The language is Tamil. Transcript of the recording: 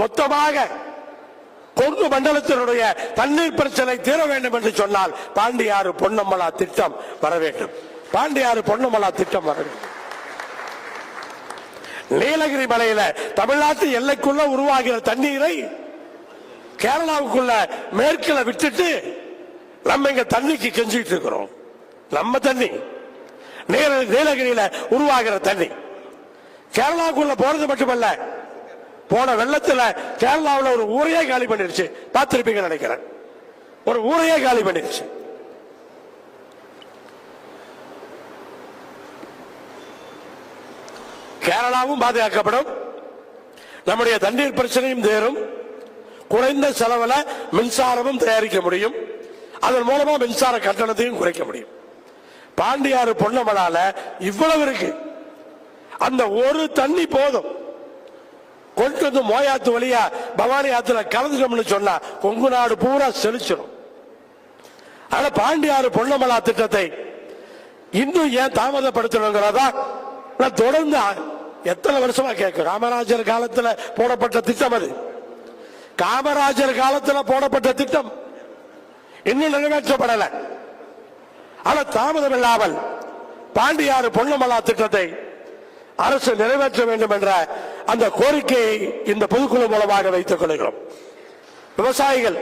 மொத்தமாக கொங்கு மண்டலத்தினுடைய தண்ணீர் பிரச்சனை தீர வேண்டும் என்று சொன்னால் பாண்டியாறு பொன்னமலா திட்டம் வர வேண்டும். பாண்டியாறு பொன்னமலா திட்டம் வர வேண்டும். நீலகிரி மலையில தமிழ்நாட்டு எல்லைக்குள்ள உருவாகிற தண்ணீரை கேரளாவுக்குள்ள மேற்குல விட்டுட்டு நம்ம இங்க தண்ணிக்கு கெஞ்சிட்டு இருக்கிறோம். நம்ம தண்ணி. நீலகிரியில உருவாகிற தண்ணி. கேரளாவுக்குள்ள போறது மட்டுமல்ல போன வெள்ளத்துல கேரளாவில் ஒரு ஊரையே காலி பண்ணிருச்சு. பார்த்திருப்பீங்க நினைக்கிறேன். ஒரு ஊரையே காலி பண்ணிருச்சு. கேரளாவும் பாதுகாக்கப்படும். நம்முடைய தண்ணீர் பிரச்சனையும் தேரும். குறைந்த செலவில் மின்சாரமும் தயாரிக்க முடியும். அதன் மூலமா மின்சார கட்டணத்தையும் குறைக்க முடியும். பாண்டியாறு பொன்னமலால இவ்வளவு இருக்கு. அந்த ஒரு தண்ணி போதும். கொண்டு வந்து மோயாத்து வழியா பவானி ஆத்துல கலந்துட்டோம்னு சொன்னா கொங்கு நாடு பூரா செழிச்சிடும் ஆனா பாண்டியாறு பொன்னமலா திட்டத்தை இன்னும் ஏன் தாமதப்படுத்தணுங்கிறதா நான் தொடர்ந்து எத்தனை வருஷமா கேட்கும் காமராஜர் காலத்துல போடப்பட்ட திட்டம் அது. காமராஜர் காலத்துல போடப்பட்ட திட்டம் இன்னும் நிறைவேற்றப்படல. ஆனா தாமதம் இல்லாமல் பாண்டியாறு பொன்னமலா திட்டத்தை அரசு நிறைவேற்ற வேண்டும் என்ற அந்த கோரிக்கையை இந்த பொதுக்குழு மூலமாக வைத்துக் கொள்கிறோம். விவசாயிகள்